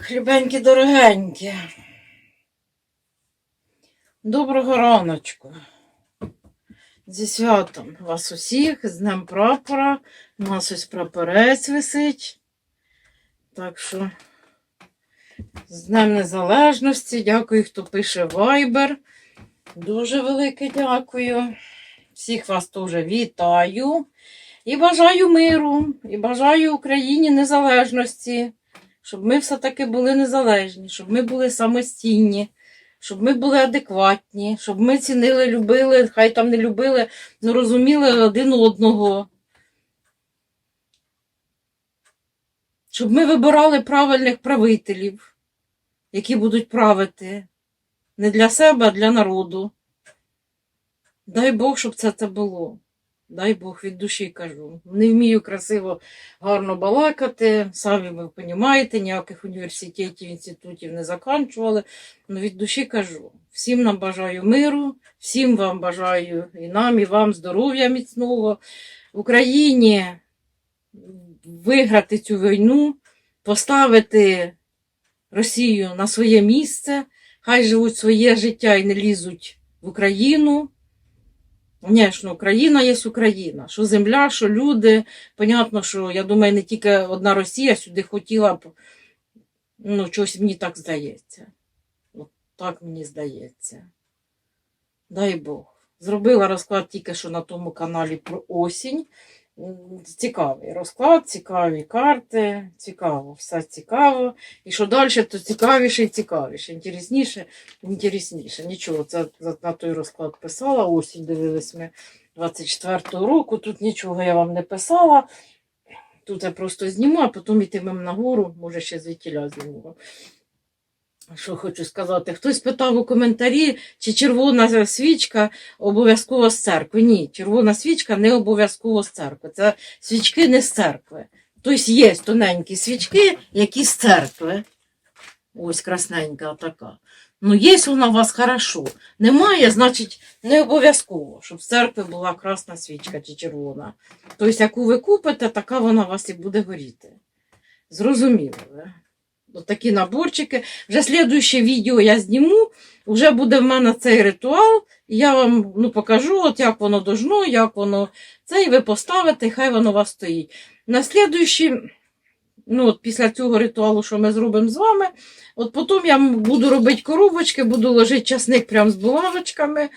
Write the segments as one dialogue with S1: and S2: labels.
S1: Так, любенькі дорогенькі. Доброго раночку. Зі святом вас усіх, з Днем прапора. У нас ось прапорець висить. Так що з Днем Незалежності. Дякую, хто пише Viber. Дуже велике дякую. Всіх вас теж вітаю. І бажаю миру, і бажаю Україні незалежності щоб ми все-таки були незалежні, щоб ми були самостійні, щоб ми були адекватні, щоб ми цінили, любили, хай там не любили, але розуміли один одного. Щоб ми вибирали правильних правителів, які будуть правити не для себе, а для народу. Дай Бог, щоб це це було. Дай Бог від душі кажу. Не вмію красиво, гарно балакати. Самі ви розумієте, ніяких університетів, інститутів не заканчували. Ну від душі кажу. Всім нам бажаю миру, всім вам бажаю і нам, і вам здоров'я міцного. В Україні виграти цю війну, поставити Росію на своє місце, хай живуть своє життя і не лізуть в Україну. Звісно, Україна є Україна. Що земля, що люди. Понятно, що я думаю, не тільки одна Росія сюди хотіла б, ну, щось мені так здається. От так мені здається. Дай Бог. Зробила розклад тільки що на тому каналі про осінь. Цікавий розклад, цікаві карти, цікаво, все цікаво. І що далі, то цікавіше і цікавіше. Інтересніше, інтересніше. Нічого, це на той розклад писала. Осінь дивились ми 24-го року. Тут нічого я вам не писала. Тут я просто зніму, а потім йтимемо нагору, може ще звідтіля зніму. Що хочу сказати, хтось питав у коментарі, чи червона свічка обов'язково з церкви. Ні, червона свічка не обов'язково з церкви. Це свічки не з церкви. Тобто є тоненькі свічки, які з церкви. Ось красненька така. Ну, є вона у вас хорошо. Немає, значить, не обов'язково, щоб з церкви була красна свічка чи червона. Тобто, яку ви купите, така вона у вас і буде горіти. Зрозуміло, ви? Такі наборчики. Вже слідуюче відео я зніму, вже буде в мене цей ритуал, я вам ну, покажу, от як воно должно, як воно це, і ви поставите, і хай воно у вас стоїть. На слідуючі, ну, от після цього ритуалу, що ми зробимо з вами, от потім я буду робити коробочки, буду ложити часник прямо з булавочками,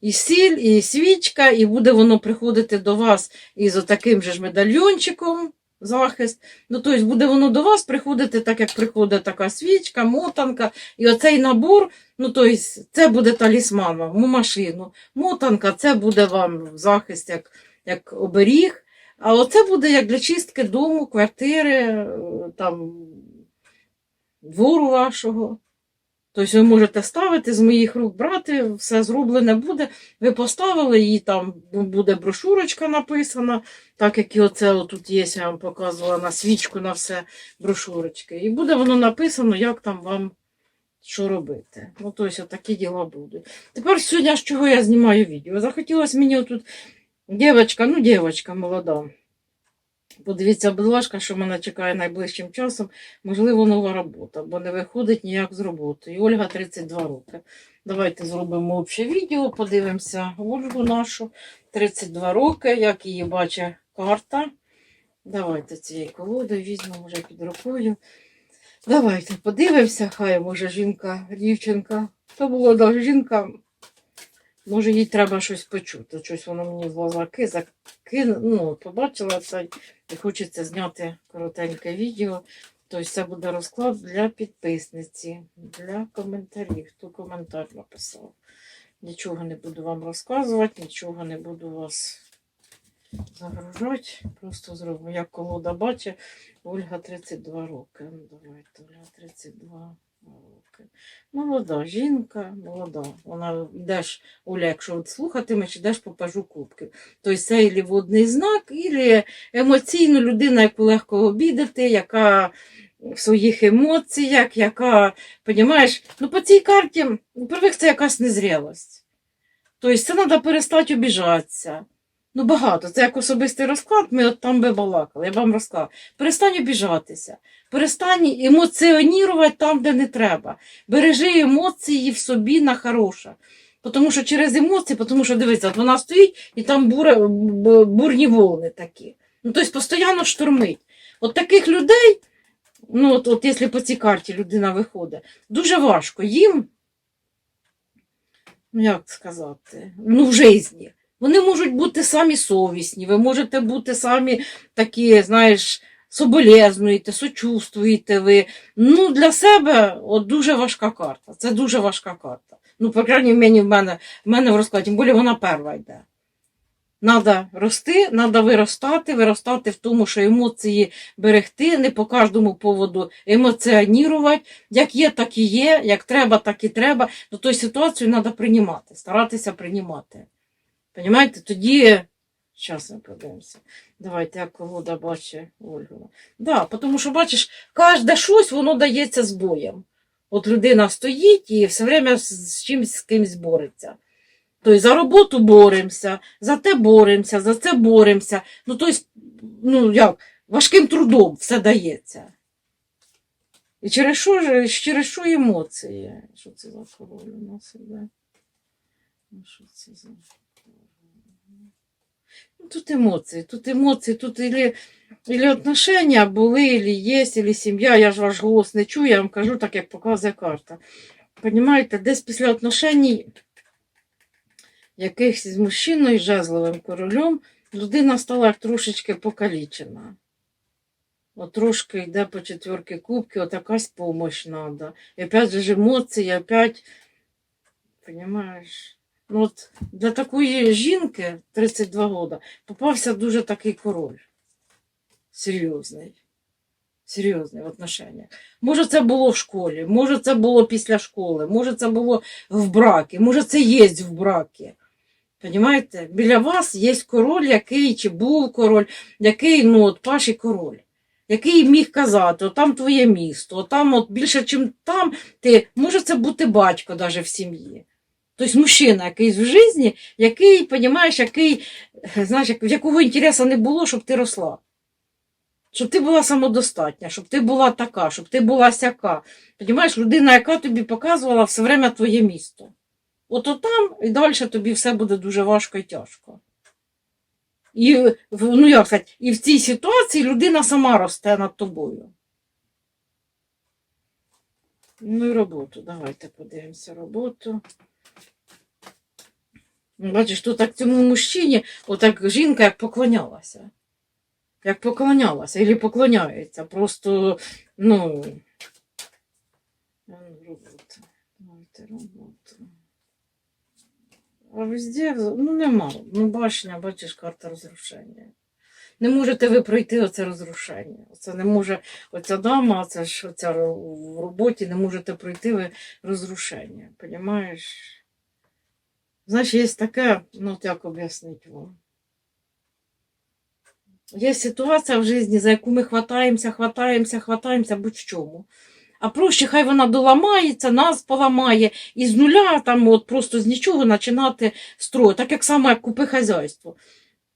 S1: і сіль, і свічка, і буде воно приходити до вас із отаким же ж медальйончиком. Захист. Ну, тобто буде воно до вас приходити, так як приходить така свічка, мотанка. І оцей набор, ну тобто, це буде талісман вам, у машину. Мотанка, це буде вам захист як, як оберіг. А оце буде як для чистки дому, квартири, е, там, двору вашого. Тобто ви можете ставити з моїх рук брати, все зроблене буде. Ви поставили, і там буде брошурочка написана, так як і оце тут є, я вам показувала на свічку, на все брошурочки. І буде воно написано, як там вам що робити. Ну, тобто, такі діла будуть. Тепер сьогодні з чого я знімаю відео. Захотілося мені тут дівчинка, ну, дівчинка молода. Подивіться, будь ласка, що мене чекає найближчим часом. Можливо, нова робота, бо не виходить ніяк з роботи. Ольга 32 роки. Давайте зробимо обще відео, подивимося Ольгу нашу 32 роки, як її бачить карта. Давайте цієї колоди візьмемо вже під рукою. Давайте подивимося, хай може жінка, дівчинка. То була жінка. Може, їй треба щось почути. Щось воно мені в глаза закине. Ну, побачила це і хочеться зняти коротеньке відео. Тобто це буде розклад для підписниці, для коментарів. Хто коментар написав. Нічого не буду вам розказувати, нічого не буду вас загружати. Просто зробимо, як колода бачить, Ольга 32 роки. Давайте, Ольга 32 роки. Молода жінка, молода. Вона йдеш, Оля, якщо от слухатимеш, йдеш по пажу кубків. Тобто це і водний знак, і емоційно людина, яку легко обідати, яка в своїх емоціях, яка, понімаєш, ну по цій карті, по-перше, це якась незрілость. Тобто це треба перестати обіжатися. Ну, багато. Це як особистий розклад, ми от там би балакали, я вам розказала. Перестань обіжатися, перестань емоціонувати там, де не треба. Бережи емоції в собі на хороше. Тому що через емоції, тому що дивіться, от вона стоїть і там буре, бурні волни такі. Ну, тобто постійно штормить. От таких людей, ну от, от якщо по цій карті людина виходить, дуже важко їм, ну як сказати, ну в житті. Вони можуть бути самі совісні, ви можете бути самі такі, знаєш, соболезнуєте, сочувствуєте ви. Ну, для себе от дуже важка карта. Це дуже важка карта. Ну, по крайній мені в мене, в мене в розкладі, тим вона перша йде. Надо рости, треба виростати, виростати в тому, що емоції берегти, не по кожному поводу емоціонувати. Як є, так і є, як треба, так і треба. До тої ситуацію треба приймати, старатися приймати. Понімаєте? Тоді. Зараз ми подивимося. Давайте, як колода бачить Ольгу. Да, тому що, бачиш, кожне щось воно дається з боєм. От людина стоїть і все время з, чимось з кимось бореться. Тобто за роботу боремося, за те боремося, за це боремося. Ну, тобто, ну як, важким трудом все дається. І через що, через що емоції? Що це за король у нас іде? Ну, що це за... Тут емоції, тут емоції, тут ілі, ілі отношення були, ілі є, ілі сім'я. Я ж ваш голос не чую, я вам кажу так, як показує карта. Понімаєте, десь після отношень якихось з мужчиною, жезловим королем, людина стала трошечки покалічена. От трошки йде по четверки кубки, от якась помощь треба. І опять же емоції, опять, понимаєш, от для такої жінки 32 роки попався дуже такий король. Серйозний. Серйозний в отношеннях. Може, це було в школі, може, це було після школи, може, це було в бракі, може, це є в бракі. Понімаєте? Біля вас є король, який, чи був король, який, ну, от паші король, який міг казати, от там твоє місто, там от більше, чим там, ти, може це бути батько навіть в сім'ї. Тобто мужчина якийсь в житті, який, понімаєш, який, знаєш, в якого інтересу не було, щоб ти росла. Щоб ти була самодостатня, щоб ти була така, щоб ти була сяка. Понімаєш, людина, яка тобі показувала все время твоє місто. От там і далі тобі все буде дуже важко і тяжко. І, ну, як сказати, і в цій ситуації людина сама росте над тобою. Ну і роботу. Давайте подивимося роботу. Бачиш, тут так цьому мужчині, отак жінка як поклонялася. Як поклонялася, або поклоняється. Просто, ну. а, везде, ну нема. Ну, башня, бачиш, карта розрушення. Не можете ви пройти оце розрушення. Це не може, оця дама, це ж оця в роботі, не можете пройти ви розрушення. Понімаєш? Знаєш, є таке, ну як об'яснити вам. Є ситуація в житті, за яку ми хватаємося, хватаємося, хватаємося будь-чому. А проще, хай вона доламається, нас поламає, і з нуля, там от просто з нічого починати строїти. Так як саме як купи хазяйство.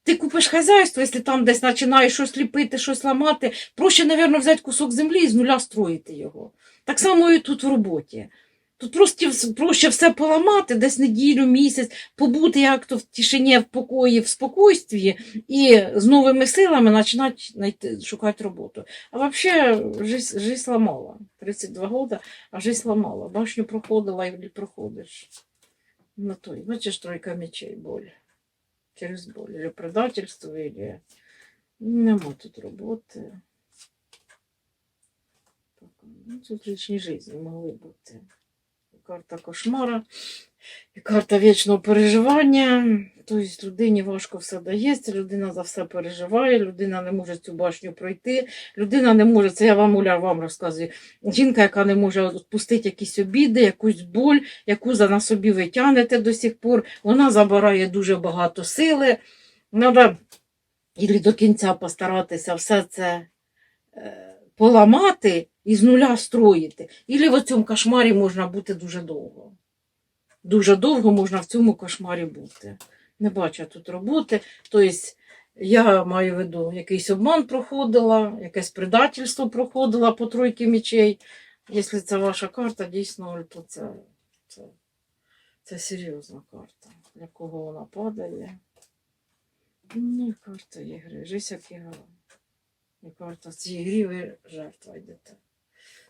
S1: Ти купиш хазяйство, якщо там десь починаєш щось ліпити, щось ламати, проще, мабуть, взяти кусок землі і з нуля строїти його. Так само і тут в роботі. Тут просто проще все поламати, десь неділю, місяць, побути як то в тишині, в покої, в спокойстві і з новими силами починати шукати роботу. А взагалі, жизнь, жизнь ламала. 32 роки, а жизнь ламала. Башню проходила і проходиш. На той, бачиш, тройка мечей, боль. Через боль. Или предательство, или... Нема тут роботи. Ну, тут лічні житті могли бути. Карта кошмара, і карта вічного переживання. Тобто людині важко все дається, людина за все переживає, людина не може цю башню пройти, людина не може, це я вам Оля вам розказую. Жінка, яка не може відпустити якісь обіди, якусь боль, яку за на собі ви тягнете до сих пор, вона забирає дуже багато сили. Треба і до кінця постаратися все це е, поламати і з нуля строїти. Ілі в цьому кошмарі можна бути дуже довго. Дуже довго можна в цьому кошмарі бути. Не бачу тут роботи. Тобто я маю в виду, якийсь обман проходила, якесь предательство проходила по тройки мечей. Якщо це ваша карта, дійсно, то це, це, це серйозна карта. Для кого вона падає? Ну, карта ігри. Жись як ігра. І карта цій грі ви жертва йдете.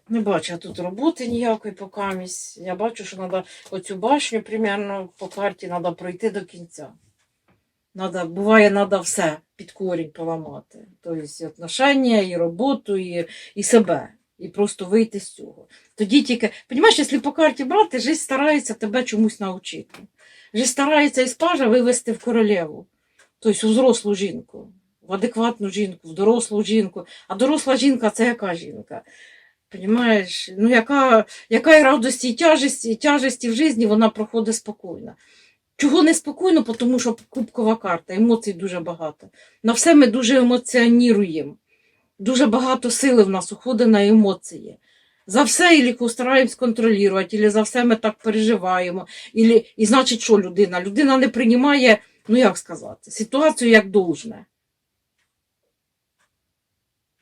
S1: Не бачу я тут роботи ніякої покамість. Я бачу, що треба оцю башню примерно по карті треба пройти до кінця. Надо, буває, треба все під корінь поламати. Тобто і отношення, і роботу, і, і себе. І просто вийти з цього. Тоді тільки, розумієш, якщо по карті брати, жизнь старається тебе чомусь навчити. Жизнь старається із пажа вивести в королеву, тобто у взрослу жінку, в адекватну жінку, в дорослу жінку. А доросла жінка це яка жінка? Понимаєш, ну яка, яка і радості, і тяжесті, і тяжесті в житті вона проходить спокійно. Чого не спокійно? Тому що кубкова карта, емоцій дуже багато. На все ми дуже емоціоніруємо. Дуже багато сили в нас уходить на емоції. За все ілі стараємось контролювати, і за все ми так переживаємо. Ілі, і значить, що людина? Людина не приймає, ну як сказати, ситуацію як должне.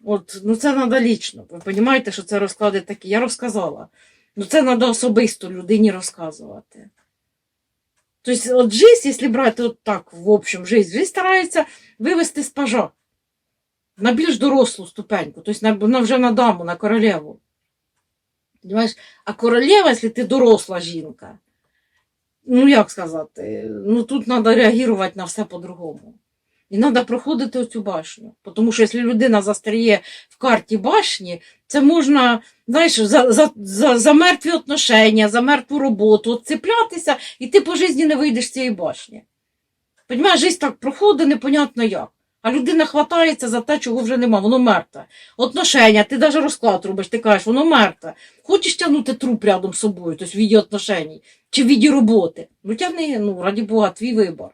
S1: От, ну це треба лічно. Ви розумієте, що це розклади такі. Я розказала. Ну це треба особисто людині розказувати. Тобто, от жизнь, якщо брати от так, в общем, жизнь, жизнь старається вивести з пажа на більш дорослу ступеньку, тобто на, на вже на даму, на королеву. Понимаєш? А королева, якщо ти доросла жінка, ну як сказати, ну тут треба реагувати на все по-другому. І треба проходити оцю башню. Тому що якщо людина застряє в карті башні, це можна, знаєш, за, за, за, за мертві отношення, за мертву роботу, от цеплятися, і ти по житті не вийдеш з цієї башні. Понімаєш, життя так проходить, непонятно як. А людина хватається за те, чого вже нема, воно мертве. Отношення, ти навіть розклад робиш, ти кажеш, воно мертве. Хочеш тягнути труп рядом з собою, тобто в віді отношень, чи в віді роботи. Ну тягни, ну, раді Бога, твій вибор.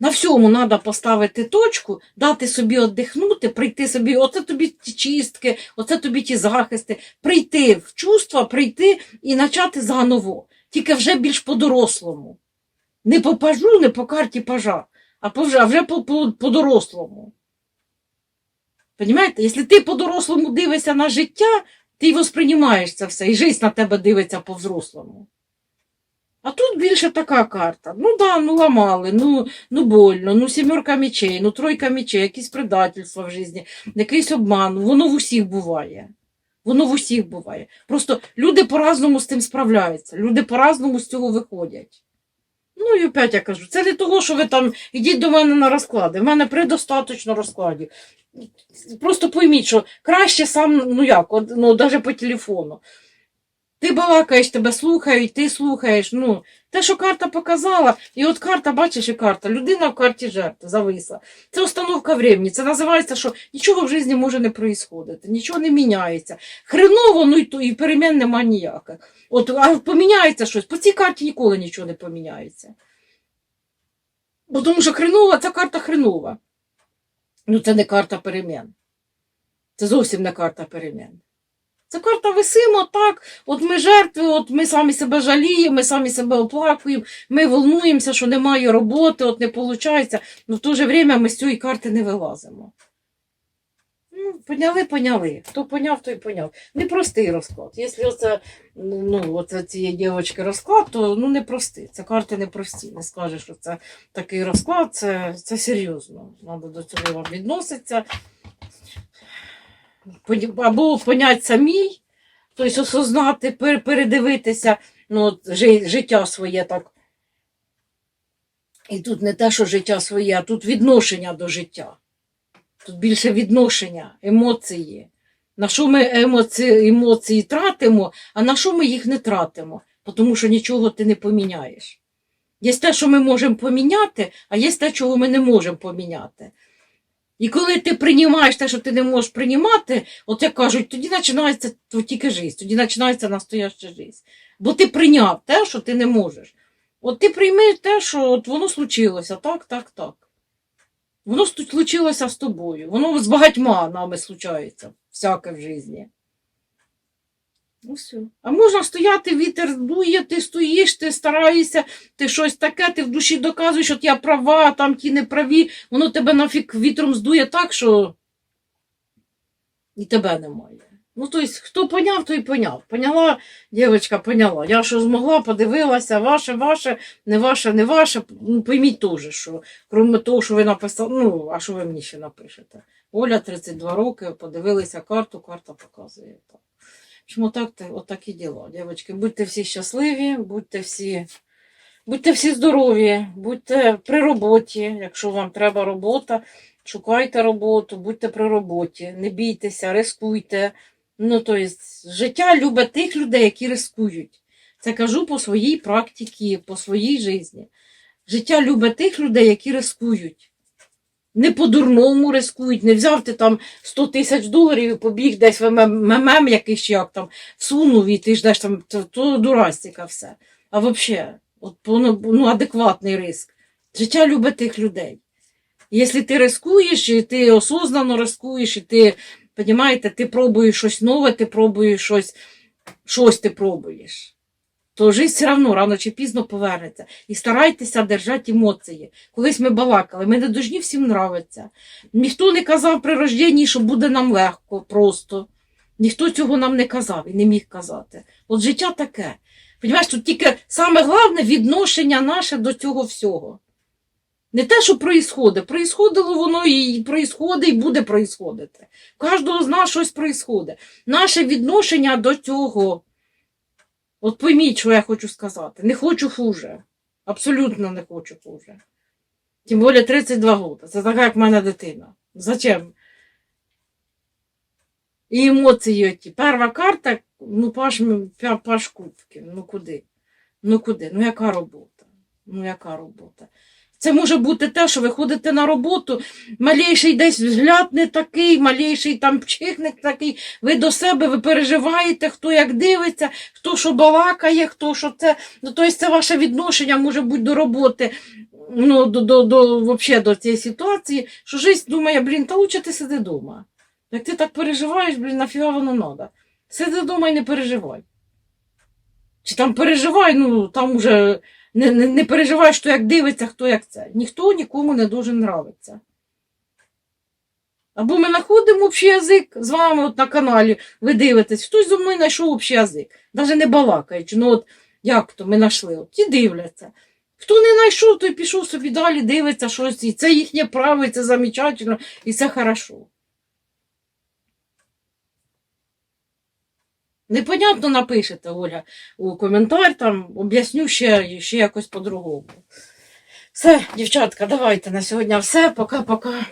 S1: На всьому треба поставити точку, дати собі віддихнути, прийти собі, оце тобі ті чистки, оце тобі ті захисти, прийти в чувства, прийти і почати заново. Тільки вже більш по-дорослому. Не по пажу, не по карті пажа, а вже, а вже по- по- по-дорослому. Понімаєте? Якщо ти по-дорослому дивишся на життя, ти восприймаєш це все, і життя на тебе дивиться по-взрослому. А тут більше така карта. Ну да, ну ламали, ну, ну больно, ну сімерка мечей, ну тройка мечей, якісь предательства в житті, якийсь обман. Воно в усіх буває. Воно в усіх буває. Просто люди по-разному з тим справляються, люди по-разному з цього виходять. Ну і опять я кажу, це не того, що ви там ідіть до мене на розклади. В мене предостаточно розкладів. Просто пойміть, що краще сам, ну як, ну, навіть по телефону. Ти балакаєш, тебе слухають, ти слухаєш. Ну, те, що карта показала, і от карта, бачиш, і карта. Людина в карті жертви зависла. Це установка времени. Це називається, що нічого в житті може не происходити, нічого не міняється. Хреново, ну і, перемін нема ніяких. От, а поміняється щось. По цій карті ніколи нічого не поміняється. Бо тому що хренова, ця карта хренова. Ну, це не карта перемін. Це зовсім не карта перемін. Це карта висимо так, от ми жертви, от ми самі себе жаліємо, ми самі себе оплакуємо, ми волнуємося, що немає роботи, от не виходить, але в то же время ми з цієї карти не вилазимо. Ну, поняли, поняли. Хто поняв, той поняв. Непростий розклад. Якщо оце, ну, цієї дівчинки розклад, то ну, непростий. Це карти непрості. Не скажеш, що це такий розклад, це, це серйозно. Треба до цього вам відноситися. Або поняти самій, тобто осознати, передивитися ну, життя своє так. І тут не те, що життя своє, а тут відношення до життя. Тут більше відношення, емоції. На що ми емоції, емоції тратимо, а на що ми їх не тратимо? Тому що нічого ти не поміняєш. Є те, що ми можемо поміняти, а є те, чого ми не можемо поміняти. І коли ти приймаєш те, що ти не можеш приймати, от як кажуть, тоді починається тільки життя, тоді починається настояща життя. Бо ти прийняв те, що ти не можеш. От ти прийми те, що от воно случилося, так, так, так. Воно случилося з тобою. Воно з багатьма нами случається, всяке в житті. Ну. А можна стояти, вітер дує, ти стоїш, ти стараєшся, ти щось таке, ти в душі доказуєш, що я права, там ті не праві, воно тебе нафіг вітром здує так, що і тебе немає. Ну, тобто, хто поняв, той поняв. Поняла, дівчинка, поняла. Я що змогла, подивилася, ваше, ваше, не ваше, не ваше. Ну, пойміть теж, що крім того, що ви написали, ну, а що ви мені ще напишете? Оля, 32 роки, подивилися карту, карта показує. Так. Чому так, те- отакі діла, дівчатки. Будьте всі щасливі, будьте всі, будьте всі здорові, будьте при роботі, якщо вам треба робота, шукайте роботу, будьте при роботі, не бійтеся, рискуйте. Ну, тобто, життя любить тих людей, які рискують. Це кажу по своїй практиці, по своїй житті. Життя любить тих людей, які рискують. Не по-дурному рискують, не взяв ти там 100 тисяч доларів і побіг десь в мем, мемем якийсь як там всунув і ти ждеш там, то, то дурастика все. А взагалі, от, ну, ну, адекватний риск. Життя любить тих людей. Якщо ти рискуєш, і ти осознанно рискуєш, і ти, розумієте, ти пробуєш щось нове, ти пробуєш щось, щось ти пробуєш, то життя все одно рано чи пізно повернеться. І старайтеся держати емоції. Колись ми балакали, ми не должні всім нравиться. Ніхто не казав при рожденні, що буде нам легко просто. Ніхто цього нам не казав і не міг казати. От життя таке. Понімаєш, тут тільки саме головне відношення наше до цього всього. Не те, що проїсходить. Проїсходило воно і проїсходить, і буде проїсходити. У кожного з нас щось проїсходить. Наше відношення до цього. От пойміть, що я хочу сказати. Не хочу хуже. Абсолютно не хочу хуже. Тим більше 32 роки. Це така, як в мене дитина. Зачем? І емоції оті. Перша карта, ну паш, паш кубки. Ну куди? Ну куди? Ну яка робота? Ну яка робота? Це може бути те, що ви ходите на роботу, малейший десь взгляд не такий, малейший там пчихник такий. Ви до себе ви переживаєте, хто як дивиться, хто що балакає, хто що це. Ну, тобто це ваше відношення може бути до роботи, ну, до, до, до, вообще, до цієї ситуації, що життя думає, блін, та лучше ти сиди вдома. Як ти так переживаєш, блін, нафіга воно треба. Сиди вдома і не переживай. Чи там переживай, ну там уже не, не, не переживай, що як дивиться, хто як це. Ніхто нікому не дуже нравиться. Або ми знаходимо общий язик з вами от на каналі, ви дивитесь, хтось зі мною знайшов общий язик, навіть не балакаючи. Ну от як то ми знайшли, от ті дивляться. Хто не знайшов, той пішов собі далі, дивиться щось, і це їхнє право, і це замечательно, і це хорошо. Непонятно напишете, Оля, у коментар, там об'ясню ще, ще якось по-другому. Все, дівчатка, давайте на сьогодні все. Пока-пока.